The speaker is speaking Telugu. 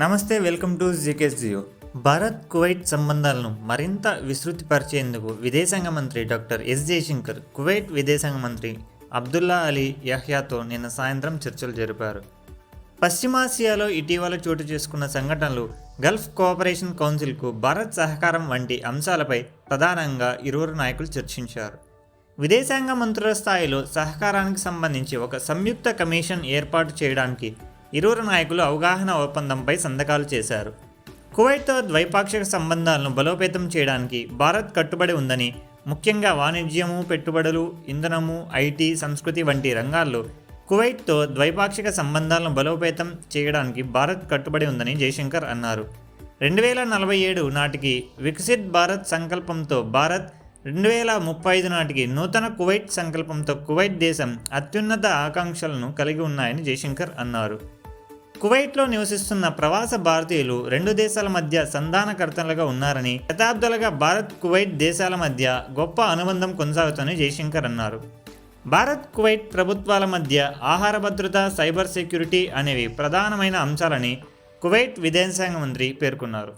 నమస్తే welcome to GK's Geo. Bharat Kuwait సంబంధాలను మరింత విస్తృతిపరిచేందుకు విదేశాంగ మంత్రి డాక్టర్ ఎస్ జయశంకర్ కువైట్ విదేశాంగ మంత్రి అబ్దుల్లా అలీ యహ్యాతో నిన్న సాయంత్రం చర్చలు జరిపారు. పశ్చిమాసియాలో ఇటీవల చోటు చేసుకున్న సంఘటనలు గల్ఫ్ కోఆపరేషన్ కౌన్సిల్కు భారత్ సహకారం వంటి అంశాలపై ప్రధానంగా ఇరువురు నాయకులు చర్చించారు. విదేశాంగ మంత్రుల స్థాయిలో సహకారానికి సంబంధించి ఒక సంయుక్త కమిషన్ ఏర్పాటు చేయడానికి ఇరువురు నాయకులు అవగాహన ఒప్పందంపై సంతకాలు చేశారు. కువైట్తో ద్వైపాక్షిక సంబంధాలను బలోపేతం చేయడానికి భారత్ కట్టుబడి ఉందని ముఖ్యంగా వాణిజ్యము పెట్టుబడులు ఇంధనము ఐటీ సంస్కృతి వంటి రంగాల్లో కువైట్తో ద్వైపాక్షిక సంబంధాలను బలోపేతం చేయడానికి భారత్ కట్టుబడి ఉందని జయశంకర్ అన్నారు. రెండు వేల నలభై ఏడు నాటికి వికసిత్ భారత్ సంకల్పంతో భారత్ రెండు వేల ముప్పై ఐదు నాటికి నూతన కువైట్ సంకల్పంతో కువైట్ దేశం అత్యున్నత ఆకాంక్షలను కలిగి ఉన్నాయని జయశంకర్ అన్నారు. కువైట్లో నివసిస్తున్న ప్రవాస భారతీయులు రెండు దేశాల మధ్య సంధానకర్తలుగా ఉన్నారని శతాబ్దాలుగా భారత్ కువైట్ దేశాల మధ్య గొప్ప అనుబంధం కొనసాగుతుందని జయశంకర్ అన్నారు. భారత్ కువైట్ ప్రభుత్వాల మధ్య ఆహార భద్రత సైబర్ సెక్యూరిటీ అనేవి ప్రధానమైన అంశాలని కువైట్ విదేశాంగ మంత్రి పేర్కొన్నారు.